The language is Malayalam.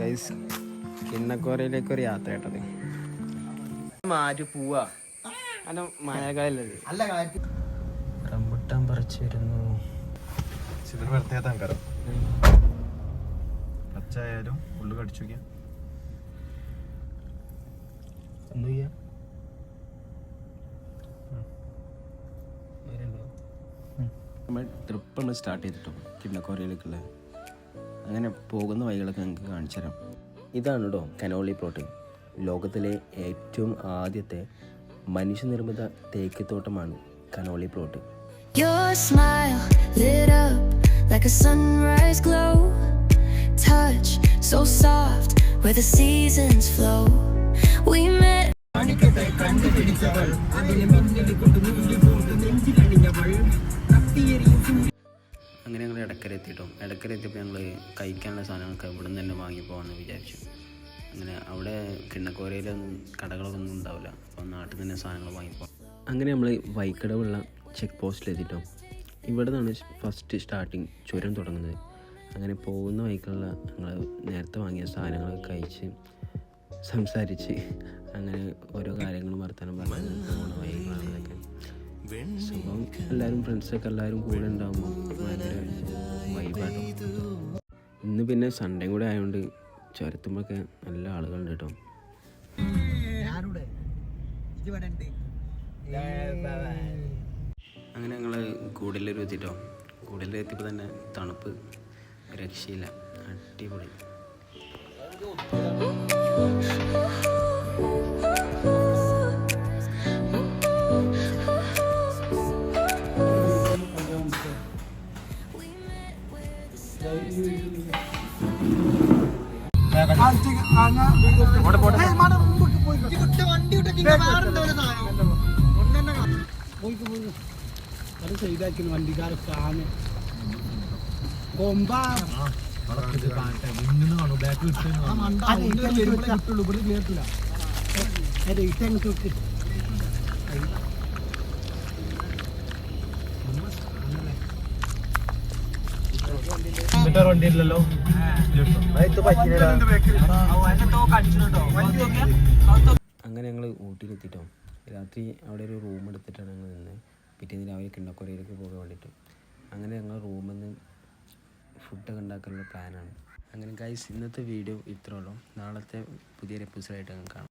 ഗൈസ് കിണ്ണക്കോരയിലേക്ക് ഒരു യാത്ര കേട്ടത്. മാറ്റി പോവാ. അല്ല അല്ല റംബുട്ടാൻ പറിച്ചു വരുന്നു അങ്കാരം ഉള്ളു കടിച്ചു നോക്കിയാ എന്ത് ചെയ്യാ. നമ്മൾ ട്രിപ്പ് നമ്മൾ സ്റ്റാർട്ട് ചെയ്തിട്ടോ കിണ്ണക്കോരയിലേക്കുള്ള അങ്ങനെ പോകുന്ന വഴികളൊക്കെ നിങ്ങൾക്ക് കാണിച്ചു തരാം ഇതാണ് കേട്ടോ കനോളി പ്ലോട്ട് ലോകത്തിലെ ഏറ്റവും ആദ്യത്തെ മനുഷ്യനിർമ്മിത തേക്കിത്തോട്ടമാണ് Conolly plot Your smile lit up like a sunrise glow. Touch so soft where the seasons flow. We met. അങ്ങനെ ഞങ്ങൾ ഇടക്കര എത്തിയിട്ടോ ഇടക്കര എത്തിയപ്പോൾ ഞങ്ങൾ കഴിക്കാനുള്ള സാധനങ്ങളൊക്കെ ഇവിടെ നിന്ന് തന്നെ വാങ്ങി പോകാമെന്ന് വിചാരിച്ചു. അങ്ങനെ അവിടെ കിണ്ണക്കോരയിലൊന്നും കടകളൊന്നും ഉണ്ടാവില്ല. അപ്പോൾ നാട്ടിൽ തന്നെ സാധനങ്ങൾ വാങ്ങിപ്പോകാം അങ്ങനെ നമ്മൾ വൈക്കടവുള്ള ചെക്ക് പോസ്റ്റിൽ എത്തിയിട്ടോ ഇവിടെ നിന്നാണ് ഫസ്റ്റ് സ്റ്റാർട്ടിങ് ചുരം തുടങ്ങുന്നത്. അങ്ങനെ പോകുന്ന വൈക്കുള്ള ഞങ്ങൾ നേരത്തെ വാങ്ങിയ സാധനങ്ങളൊക്കെ കഴിച്ച് സംസാരിച്ച് അങ്ങനെ ഓരോ കാര്യങ്ങളും വർത്തമാനം പറഞ്ഞ് പോകുന്ന സംഭവം എല്ലാവരും ഫ്രണ്ട്സൊക്കെ എല്ലാവരും കൂടെ ഉണ്ടാകുമ്പോൾ ഭയങ്കര വൈബാണ് ഇന്ന് പിന്നെ സൺഡേ കൂടെ ആയതുകൊണ്ട് ചുരത്തുമ്പോഴൊക്കെ നല്ല ആളുകളുണ്ട് കേട്ടോ അങ്ങനെ ഞങ്ങൾ കൂടലൂർ എത്തിട്ടോ. കൂടലൂർ എത്തിയപ്പോൾ തന്നെ തണുപ്പ് രക്ഷയില്ല. അടിപൊളി. വണ്ടി വിട്ടൊക്കെ വേറെ എന്തോ ഒരു സാധനം ഒന്നെന്നെ കാണാം. അത് കൊമ്പ കിട്ടുള്ളൂ ഇവിടെ കേട്ടില്ല ഇട്ടങ്ങ് വണ്ടി ഇല്ലല്ലോ അങ്ങനെ ഞങ്ങൾ ഊട്ടിയിലെത്തിട്ടോ. രാത്രി അവിടെ ഒരു റൂം എടുത്തിട്ടാണ് ഞങ്ങൾ നിന്ന്. പിറ്റേന്ന് രാവിലെ കിണ്ണക്കുരയിലേക്ക് പോകാൻ വേണ്ടിയിട്ട്. അങ്ങനെ ഞങ്ങൾ റൂമിൽ നിന്ന് ഫുഡൊക്കെ ഉണ്ടാക്കാനുള്ള പ്ലാനാണ് അങ്ങനെ ഗൈസ് ഇന്നത്തെ വീഡിയോ ഇത്രയുള്ളൂ നാളത്തെ പുതിയൊരു എപ്പിസോഡായിട്ട് ഞങ്ങൾ കാണാം.